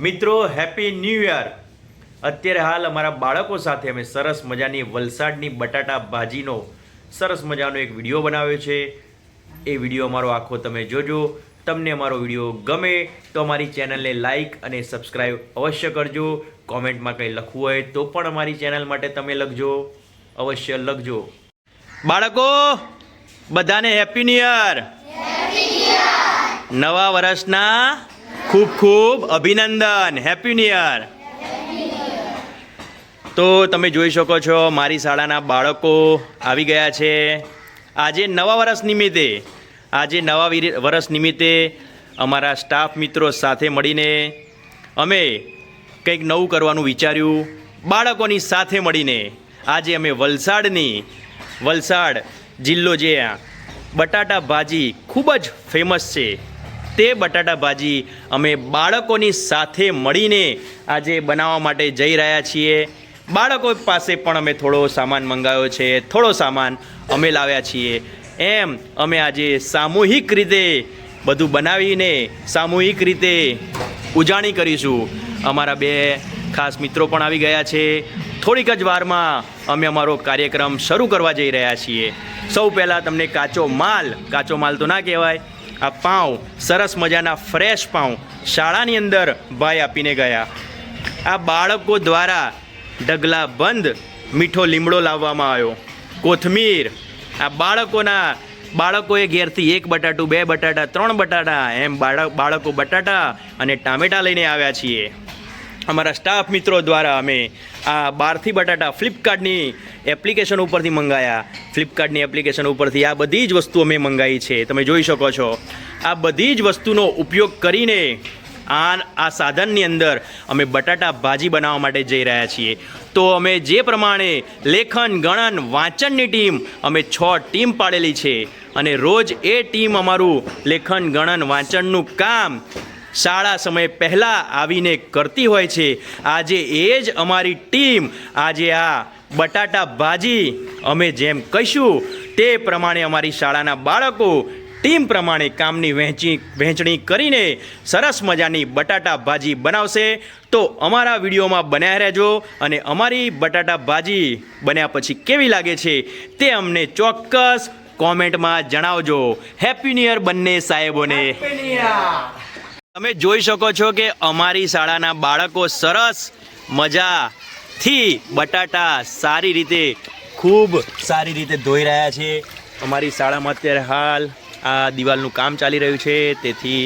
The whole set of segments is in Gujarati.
મિત્રો હેપી ન્યૂ યર અત્યારે હાલ અમારા બાળકો સાથે અમે સરસ મજાની વલસાડની બટાટા ભાજીનો સરસ મજાનો એક વીડિયો બનાવ્યો છે. એ વીડિયો અમારો આખો તમે જોજો. તમને અમારો વીડિયો ગમે તો અમારી ચેનલને લાઈક અને સબસ્ક્રાઈબ અવશ્ય કરજો. કોમેન્ટમાં કંઈ લખવું હોય તો પણ અમારી ચેનલ માટે તમે લખજો. અવશ્ય લખજો. બાળકો બધાને હેપી ન્યૂ યર નવા વર્ષના ખૂબ ખૂબ અભિનંદન. હેપી ન્યુ યર તો તમે જોઈ શકો છો, મારી શાળાના બાળકો આવી ગયા છે. આજે નવા વર્ષ નિમિત્તે, આજે નવા વિર- વર્ષ નિમિત્તે અમારા સ્ટાફ મિત્રો સાથે મળીને અમે કંઈક નવું કરવાનું વિચાર્યું, બાળકોની સાથે મળીને. આજે અમે વલસાડની, વલસાડ જિલ્લો જે બટાટા ભાજી ખૂબ જ ફેમસ છે. તે બટાટા ભાજી અમે બાળકોની સાથે મળીને આજે બનાવવા માટે જઈ રહ્યા છીએ. બાળકો પાસે પણ અમે થોડો સામાન મંગાવ્યો છે, થોડો સામાન અમે લાવ્યા છીએ. એમ અમે આજે સામૂહિક રીતે બધું બનાવીને સામૂહિક રીતે ઉજાણી કરીશું. અમારા બે ખાસ મિત્રો પણ આવી ગયા છે. થોડીક જ વારમાં અમે અમારો કાર્યક્રમ શરૂ કરવા જઈ રહ્યા છીએ. સૌ પહેલાં તમને કાચો માલ કાચો માલ તો ના કહેવાય આ પાઉં સરસ મજાના ફ્રેશ પાઉં શાળાની અંદર ભાઈ આપીને ગયા. આ બાળકો દ્વારા ઢગલા બંધ મીઠો લીમડો લાવવામાં આવ્યો. કોથમીર. આ બાળકોના, બાળકોએ ઘેરથી એક બટાટું, બે બટાટા, ત્રણ બટાટા, એમ બાળક, બાળકો બટાટા અને ટામેટાં લઈને આવ્યા છીએ. અમારા સ્ટાફ મિત્રો દ્વારા અમે આ બારથી બટાટા ફ્લિપકાર્ટની એપ્લિકેશન ઉપરથી મંગાયા. ફ્લિપકાર્ટની એપ્લિકેશન ઉપરથી આ બધી જ વસ્તુ અમે મંગાવી છે. તમે જોઈ શકો છો. આ બધી જ વસ્તુનો ઉપયોગ કરીને આ આ સાધનની અંદર અમે બટાટા ભાજી બનાવવા માટે જઈ રહ્યા છીએ. તો અમે જે પ્રમાણે લેખન, ગણન, વાંચનની ટીમ અમે છ ટીમ પાડેલી છે. અને રોજ એ ટીમ અમારું લેખન, ગણન, વાંચનનું કામ શાળા સમય પહેલાં આવીને કરતી હોય છે. આજે એ જ અમારી ટીમ, આજે આ બટાટા ભાજી અમે જેમ કહીશું તે પ્રમાણે અમારી શાળાના બાળકો ટીમ પ્રમાણે કામની વહેંચી, વહેંચણી કરીને સરસ મજાની બટાટા ભાજી બનાવશે. તો અમારા વિડીયોમાં બન્યા રહેજો અને અમારી બટાટા ભાજી બન્યા પછી કેવી લાગે છે તે અમને ચોક્કસ કોમેન્ટમાં જણાવજો. હેપી ન્યુ બંને સાહેબોને. તમે જોઈ શકો છો કે અમારી શાળાના બાળકો સરસ મજાથી બટાટા સારી રીતે, ખૂબ સારી રીતે ધોઈ રહ્યા છે. અમારી શાળામાં અત્યારે હાલ આ દિવાલનું કામ ચાલી રહ્યું છે. તેથી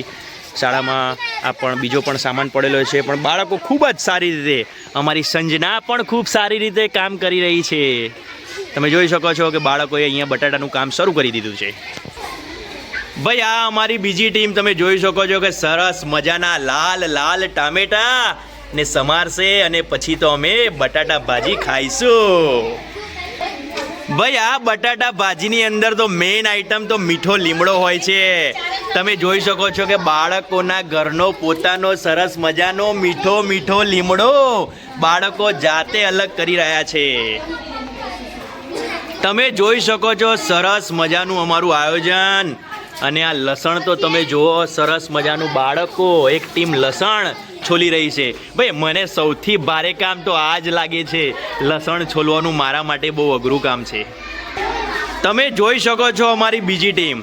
શાળામાં આ પણ બીજો પણ સામાન પડેલો છે. પણ બાળકો ખૂબ જ સારી રીતે, અમારી સંજના પણ ખૂબ સારી રીતે કામ કરી રહી છે. તમે જોઈ શકો છો કે બાળકોએ અહીંયા બટાટાનું કામ શરૂ કરી દીધું છે. ભાઈ, આ અમારી બીજી ટીમ તમે જોઈ શકો છો કે સરસ મજાના લાલ લાલ ટામેટા ને સમારશે અને પછી તો અમે બટાટા ભાજી ખાઈશું. ભાઈ, આ બટાટા ભાજીની અંદર તો મેઇન આઈટમ તો મીઠો લીમડો હોય છે. તમે જોઈ શકો છો કે બાળકોના ઘરનો પોતાનો સરસ મજાનો મીઠો મીઠો લીમડો બાળકો જાતે અલગ કરી રહ્યા છે. તમે જોઈ શકો છો સરસ મજાનું અમારું આયોજન. અને આ લસણ તો તમે જુઓ, સરસ મજાનું બાળકો, એક ટીમ લસણ છોલી રહી છે. ભાઈ, મને સૌથી ભારે કામ તો આ જ લાગે છે. લસણ છોલવાનું મારા માટે બહુ અઘરું કામ છે. તમે જોઈ શકો છો અમારી બીજી ટીમ.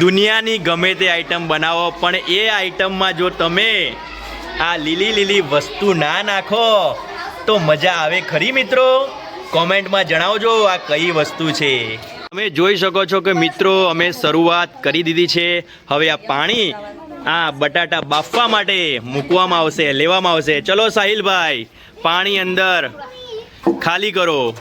દુનિયાની ગમે તે આઈટમ બનાવો, પણ એ આઈટમમાં જો તમે આ લીલી લીલી વસ્તુ ના નાખો, તો મજા આવે ખરી મિત્રો. કોમેન્ટમાં જણાવજો આ કઈ વસ્તુ છે. તમે જોઈ શકો છો કે મિત્રો, અમે શરૂઆત કરી દીધી છે. હવે આ પાણી, આ બટાટા બાફવા માટે મૂકવામાં આવશે, લેવામાં આવશે. ચલો સાહિલભાઈ, પાણી અંદર ખાલી કરો.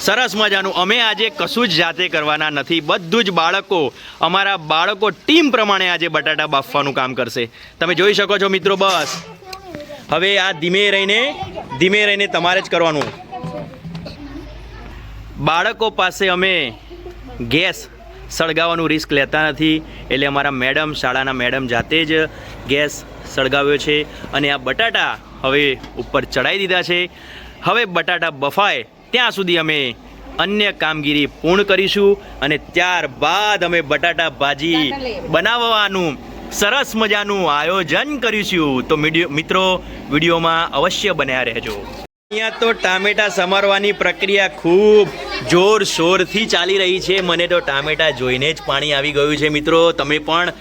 સરસ મજાનું. અમે આજે કશું જ જાતે કરવાના નથી. બધું જ બાળકો, અમારા બાળકો ટીમ પ્રમાણે આજે બટાટા બાફવાનું કામ કરશે. તમે જોઈ શકો છો મિત્રો, બસ. હવે આ ધીમે રહીને ધીમે રહીને તમારે જ કરવાનું. બાળકો પાસે અમે ગેસ સળગાવવાનું રિસ્ક લેતા નથી. એટલે અમારા મેડમ શાળાના મેડમ જાતે જ ગેસ સળગાવ્યો છે અને આ બટાટા હવે ઉપર ચડાવી દીધા છે. હવે બટાટા બફાય ત્યાં સુધી અમે અન્ય કામગીરી પૂર્ણ કરીશું અને ત્યારબાદ અમે બટાટા ભાજી બનાવવાનું સરસ મજાનું આયોજન કરીશું. તો મીડિયો- મિત્રો વિડીયોમાં અવશ્ય બન્યા રહેજો. અહીંયા તો ટામેટા સમારવાની પ્રક્રિયા ખૂબ જોરશોરથી ચાલી રહી છે. મને તો ટામેટા જોઈને જ પાણી આવી ગયું છે. મિત્રો, તમે પણ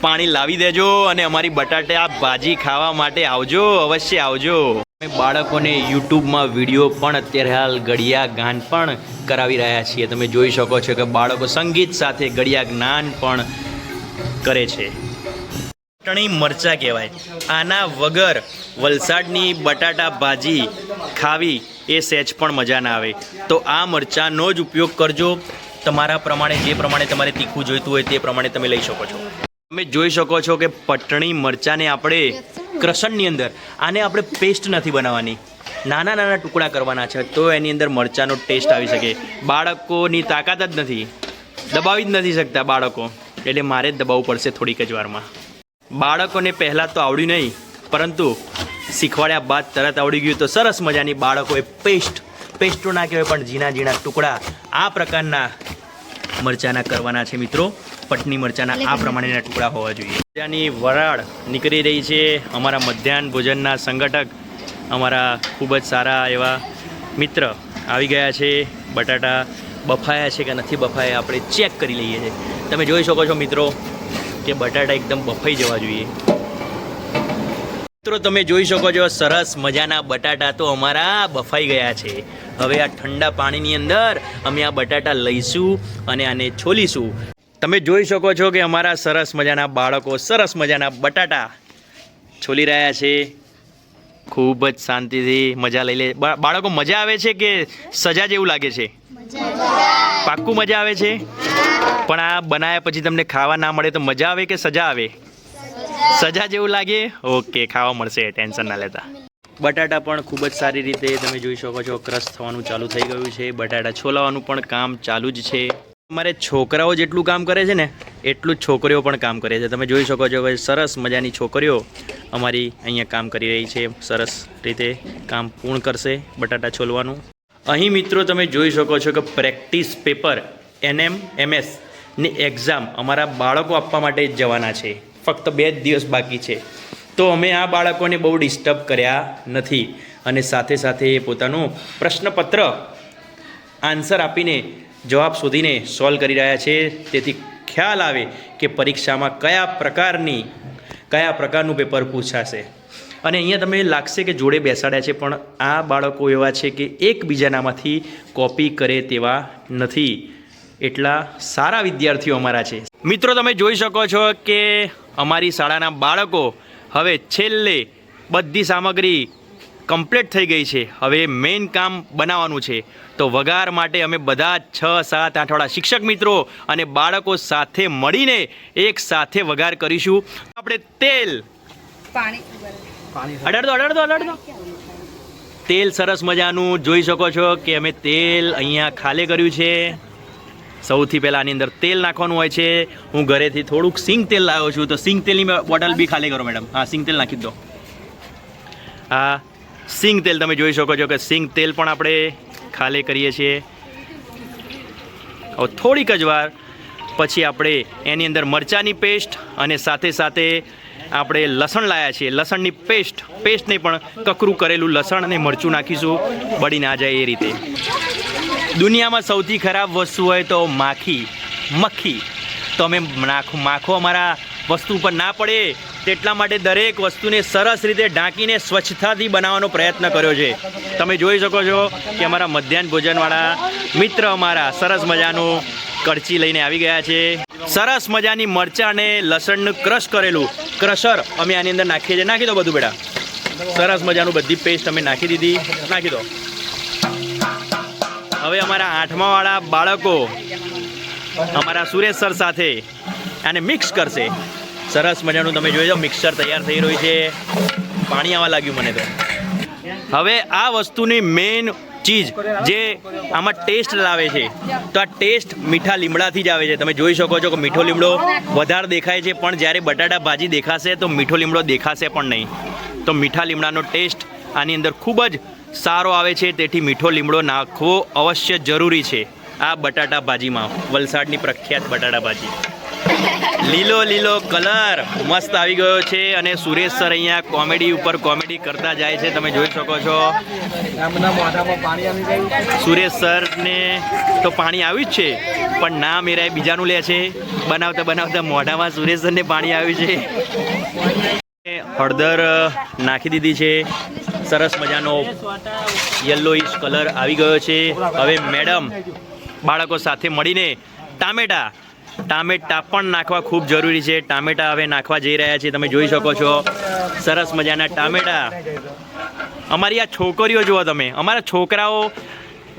પાણી લાવી દેજો અને અમારી બટાટા ભાજી ખાવા માટે આવજો. અવશ્ય આવજો. અમે બાળકોને યુટ્યુબમાં વીડિયો પણ અત્યારે હાલ ગળિયા ગાન પણ કરાવી રહ્યા છીએ. તમે જોઈ શકો છો કે બાળકો સંગીત સાથે ગળિયા જ્ઞાન પણ કરે છે. ચટણી મરચાં કહેવાય. આના વગર વલસાડની બટાટા ભાજી ખાવી એ સહેજ પણ મજા ના આવે. તો આ મરચાંનો જ ઉપયોગ કરજો. તમારા પ્રમાણે, જે પ્રમાણે તમારે તીખું જોઈતું હોય તે પ્રમાણે તમે લઈ શકો છો. તમે જોઈ શકો છો કે પટણી મરચાંને આપણે ક્રસણની અંદર, આને આપણે પેસ્ટ નથી બનાવવાની. નાના નાના ટુકડા કરવાના છે, તો એની અંદર મરચાંનો ટેસ્ટ આવી શકે. બાળકોની તાકાત જ નથી. દબાવી જ નથી શકતા બાળકો. એટલે મારે જ દબાવવું પડશે થોડીક જ વારમાં. બાળકોને પહેલાં તો આવડ્યું નહીં, પરંતુ શીખવાડ્યા બાદ તરત આવડી ગયું તો સરસ મજાની બાળકોએ પેસ્ટ, પેસ્ટો ના કહેવાય પણ ઝીણા ઝીણા ટુકડા આ પ્રકારના મરચાંના કરવાના છે મિત્રો. પટની મરચાંના આ પ્રમાણેના ટુકડા હોવા જોઈએ. મરચાની વરાળ નીકળી રહી છે અમારા મધ્યાહન ભોજનના સંગઠક, અમારા ખૂબ જ સારા એવા મિત્ર આવી ગયા છે. બટાટા બફાયા છે કે નથી બફાયા, આપણે ચેક કરી લઈએ છીએ. તમે જોઈ શકો છો મિત્રો કે બટાટા એકદમ બફાઈ જવા જોઈએ. મિત્રો, તમે જોઈ શકો છો, સરસ મજાના બટાટા તો અમારા બફાઈ ગયા છે. હવે આ ઠંડા પાણીની અંદર અમે આ બટાટા લઈશું અને આને છોલીશું. તમે જોઈ શકો છો કે અમારા સરસ મજાના બાળકો સરસ મજાના બટાટા છોલી રહ્યા છે. ખૂબ જ શાંતિથી મજા લઈ લે. બાળકો મજા આવે છે કે સજા જેવું લાગે છે? પાક્કું મજા આવે છે? પણ આ બનાવ્યા પછી તમને ખાવા ના મળે તો મજા આવે કે સજા આવે? સજા જેવું લાગે? ઓકે, ખાવા મળશે, ટેન્શન ના લેતા. બટાટા પણ ખૂબ જ સારી રીતે તમે જોઈ શકો છો, ક્રશ થવાનું ચાલુ થઈ ગયું છે. બટાટા છોલાવાનું પણ કામ ચાલુ જ છે. અમારે છોકરાઓ જેટલું કામ કરે છે ને, એટલું જ છોકરીઓ પણ કામ કરે છે. તમે જોઈ શકો છો કે સરસ મજાની છોકરીઓ અમારી અહીંયા કામ કરી રહી છે. સરસ રીતે કામ પૂર્ણ કરશે બટાટા છોલવાનું. અહીં મિત્રો તમે જોઈ શકો છો કે પ્રેક્ટિસ પેપર, એનએમ, એમએસની એક્ઝામ અમારા બાળકો આપવા માટે જ જવાના છે. ફક્ત બે જ દિવસ બાકી છે. તો અમે આ બાળકોને બહુ ડિસ્ટર્બ કર્યા નથી અને સાથે સાથે એ પોતાનું પ્રશ્નપત્ર આન્સર આપીને જવાબ શોધીને સોલ્વ કરી રહ્યા છે. તેથી ખ્યાલ આવે કે પરીક્ષામાં કયા પ્રકારની, કયા પ્રકારનું પેપર પૂછાશે. અને અહીંયા તમે લાગશે કે જોડે બેસાડ્યા છે, પણ આ બાળકો એવા છે કે એકબીજાનામાંથી કોપી કરે તેવા નથી. એટલા સારા વિદ્યાર્થીઓ અમારા છે. મિત્રો, તમે જોઈ શકો છો કે અમારી શાળાના બાળકો હવે છેલ્લે બધી સામગ્રી કમ્પ્લીટ થઈ ગઈ છે. હવે મેઇન કામ બનાવવાનું છે. તો વઘાર માટે અમે બધા છ, સાત આઠવાળા શિક્ષક મિત્રો અને બાળકો સાથે મળીને એક સાથે વઘાર કરીશું. આપણે તેલ પાણી અડાડ દો અડાડ દો અડાડ દો. તેલ સરસ મજાનું જોઈ શકો છો કે અમે તેલ અહીંયા ખાલે કર્યું છે. સૌથી પહેલાં આની અંદર તેલ નાખવાનું હોય છે. હું ઘરેથી થોડુંક સિંગ તેલ લાવ્યો છું, તો સિંગ તેલની બોટલ બી ખાલી કરો, મેડમ. હા, સિંગ તેલ નાખી દો. હા, સિંગ તેલ તમે જોઈ શકો છો કે સિંગ તેલ પણ આપણે ખાલે કરીએ છીએ. હવે થોડીક જ વાર પછી આપણે એની અંદર મરચાંની પેસ્ટ અને સાથે સાથે આપણે લસણ લાયા છીએ. લસણની પેસ્ટ પેસ્ટ નહીં પણ કકરું કરેલું લસણ અને મરચું નાખીશું. બળી ના જાય એ રીતે. દુનિયામાં સૌથી ખરાબ વસ્તુ હોય તો માખી, મક્ખી. તો અમે નાખ માખો અમારા વસ્તુ પર ના પડે. તેટલા માટે દરેક વસ્તુને સરસ રીતે ઢાંકીને સ્વચ્છતાથી બનાવવાનો પ્રયત્ન કર્યો છે. તમે જોઈ શકો છો કે અમારા મધ્યાહન ભોજનવાળા મિત્ર અમારા સરસ મજાનું કરચી લઈને આવી ગયા છે. સરસ મજાની મરચાં અને લસણનું ક્રશ કરેલું. ક્રશર અમે આની અંદર નાખીએ છીએ. નાખી દો બધું બેટા. સરસ મજાનું બધી પેસ્ટ અમે નાખી દીધી. નાખી દો. હવે અમારા આઠમાવાળા બાળકો અમારા સુરેશ સર સાથે આને મિક્સ કરશે. સરસ મજાનું તમે જોઈ જાઓ મિક્સર તૈયાર થઈ રહ્યું છે. પાણી આવવા લાગ્યું મને તો. હવે આ વસ્તુની મેઇન ચીજ જે આમાં ટેસ્ટ લાવે છે. તો આ ટેસ્ટ મીઠા લીમડાથી જ આવે છે. તમે જોઈ શકો છો કે મીઠો લીમડો વધારે દેખાય છે, પણ જ્યારે બટાટા ભાજી દેખાશે તો મીઠો લીમડો દેખાશે પણ નહીં. તો મીઠા લીમડાનો ટેસ્ટ આની અંદર ખૂબ જ સારો આવે છે, તેથી મીઠો લીમડો નાખવો અવશ્ય જરૂરી છે. આ બટાટા ભાજીમાં, વલસાડની પ્રખ્યાત બટાટા ભાજી. લીલો લીલો કલર મસ્ત આવી ગયો છે અને સુરેશ સર અહીંયા કોમેડી ઉપર કોમેડી કરતા જાય છે, તમે જોઈ શકો છો. સુરેશ સરને તો પાણી આવ્યું જ છે, પણ ના મેરાય બીજાનું લે છે. બનાવતા બનાવતા મોઢામાં સુરેશ સરને પાણી આવ્યું છે. હળદર નાખી દીધી છે. સરસ મજાનો યલોઈશ કલર આવી ગયો છે. હવે મેડમ બાળકો સાથે મળીને ટામેટા ટામેટા પણ નાખવા ખૂબ જરૂરી છે. ટામેટા હવે નાખવા જઈ રહ્યા છે. તમે જોઈ શકો છો. સરસ મજાના ટામેટા. અમારી આ છોકરીઓ જુઓ તમે. અમારા છોકરાઓ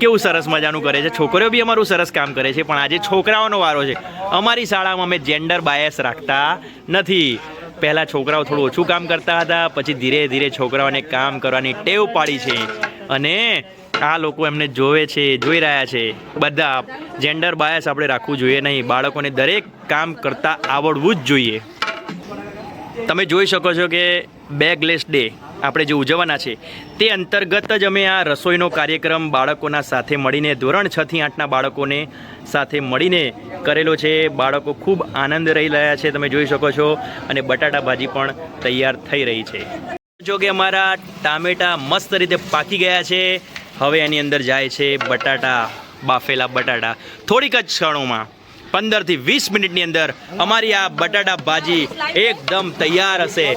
કેવું સરસ મજાનું કરે છે. છોકરીઓ બી અમારું સરસ કામ કરે છે. પણ આજે છોકરાઓનો વારો છે. અમારી શાળામાં અમે જેન્ડર બાયસ રાખતા નથી. પહેલાં છોકરાઓ થોડું ઓછું કામ કરતા હતા. પછી ધીરે ધીરે છોકરાઓને કામ કરવાની ટેવ પાડી છે. અને આ લોકો એમને જોવે છે, જોઈ રહ્યા છે. બધા જેન્ડર બાયસ આપણે રાખવું જોઈએ નહીં. બાળકોને દરેક કામ કરતાં આવડવું જ જોઈએ. તમે જોઈ શકો છો કે બેગલેસ ડે આપણે જે ઉજવવાના છે, તે અંતર્ગત જ અમે આ રસોઈનો કાર્યક્રમ બાળકોના સાથે મળીને, ધોરણ છ થી આઠના બાળકોને સાથે મળીને કરેલો છે. બાળકો ખૂબ આનંદ રહી રહ્યા છે, તમે જોઈ શકો છો. અને બટાટા ભાજી પણ તૈયાર થઈ રહી છે. જો કે અમારા ટામેટા મસ્ત રીતે પાકી ગયા છે. હવે એની અંદર જાય છે બટાટા, બાફેલા બટાટા. થોડીક જ ક્ષણોમાં, પંદરથી વીસ મિનિટની અંદર અમારી આ બટાટા ભાજી એકદમ તૈયાર હશે.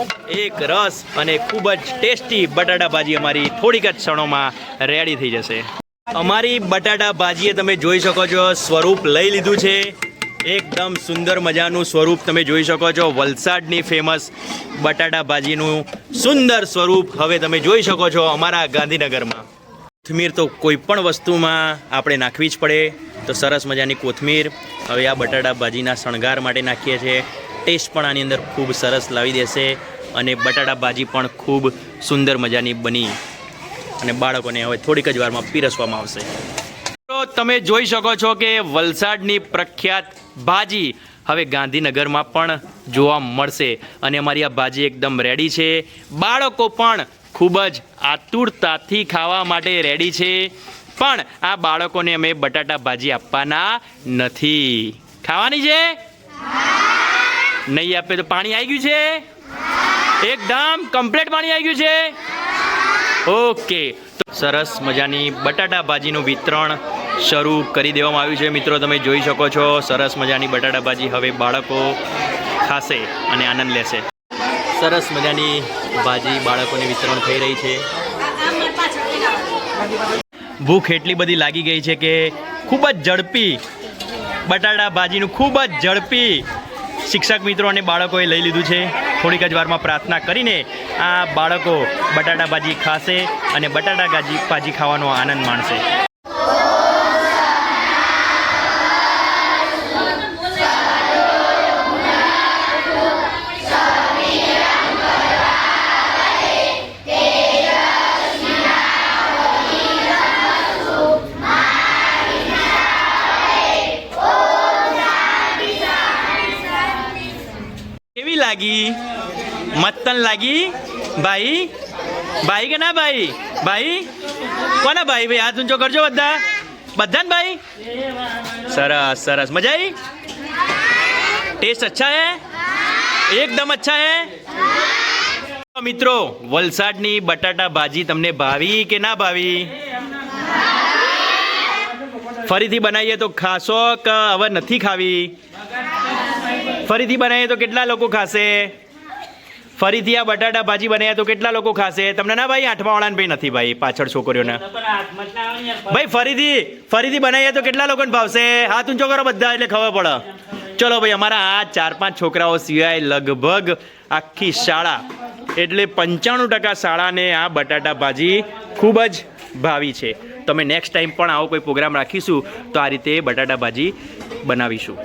એક રસ અને ખૂબ જ ટેસ્ટી બટાટા ભાજી અમારી થોડીક જ ક્ષણોમાં રેડી થઈ જશે. અમારી બટાટા ભાજીએ તમે જોઈ શકો છો, સ્વરૂપ લઈ લીધું છે. એકદમ સુંદર મજાનું સ્વરૂપ તમે જોઈ શકો છો. વલસાડની ફેમસ બટાટા ભાજીનું સુંદર સ્વરૂપ હવે તમે જોઈ શકો છો અમારા ગાંધીનગરમાં. કોથમીર તો કોઈ પણ વસ્તુમાં આપણે નાખવી જ પડે. તો સરસ મજાની કોથમીર. હવે આ બટાટા ભાજીના શણગાર માટે નાખીએ છીએ. ટેસ્ટ પણ આની અંદર ખૂબ સરસ લાવી દેશે અને બટાટા ભાજી પણ ખૂબ સુંદર મજાની બની. અને બાળકોને હવે થોડીક જ વારમાં પીરસવામાં આવશે. તો તમે જોઈ શકો છો કે વલસાડની પ્રખ્યાત ભાજી હવે ગાંધીનગરમાં પણ જોવા મળશે. અને અમારી આ ભાજી એકદમ રેડી છે. બાળકો પણ ખૂબ જ આતુરતાથી ખાવા માટે રેડી છે. પણ આ બાળકોને અમે બટાટા ભાજી આપવાના નથી. ખાવાની છે? નહીં આપે તો પાણી આવી ગયું છે? એકદમ કમ્પ્લીટ પાણી આવી ગયું છે? ઓકે. સરસ મજાની બટાટા ભાજીનું વિતરણ શરૂ કરી દેવામાં આવ્યું છે. મિત્રો, તમે જોઈ શકો છો, સરસ મજાની બટાટા ભાજી હવે બાળકો ખાશે અને આનંદ લેશે. સરસ મજાની ભાજી બાળકોને વિતરણ થઈ રહી છે. ભૂખ એટલી બધી લાગી ગઈ છે કે ખૂબ જ ઝડપી બટાટા ભાજીનું ખૂબ જ ઝડપી શિક્ષક મિત્રો અને બાળકોએ લઈ લીધું છે. થોડીક જ વારમાં પ્રાર્થના કરીને આ બાળકો બટાટા ભાજી ખાશે અને બટાટા ભાજી ભાજી ખાવાનો આનંદ માણશે. લાગી? મત્તન લાગી? ભાઈ? ભાઈ કે ના ભાઈ? ભાઈ? કોના ભાઈ ભાઈ? હાથ ઊંચો કરજો બધા. બધા ને ભાઈ? સરસ સરસ. મજા આવી? ટેસ્ટ અચ્છા હે? એકદમ અચ્છા હે? મિત્રો, વલસાડની બટાટા ભાજી તમને ભાવી કે ના ભાવી? ફરીથી બનાવીએ તો ખાશો કે હવે નથી ખાવી. ફરીથી બનાવીએ તો કેટલા લોકો ખાશે? ફરીથી આ બટાટા ભાજી બનાવીએ તો કેટલા લોકો ખાશે? તમને ના ભાઈ આઠમા વાળાને ભાઈ નથી ભાઈ, પાછળ છોકરીઓને. ભાઈ, ફરીથી ફરીથી બનાવીએ તો કેટલા લોકોને ભાવશે? હાથ ઊંચો કરો બધા, એટલે ખબર પડે. ચલો ભાઈ, અમારા આ ચાર પાંચ છોકરાઓ સિવાય લગભગ આખી શાળા, એટલે પંચાણું ટકા શાળાને આ બટાટા ભાજી ખૂબ જ ભાવી છે. તમે નેક્સ્ટ ટાઈમ પણ આવો કોઈ પ્રોગ્રામ રાખીશું, તો આ રીતે બટાટા ભાજી બનાવીશું.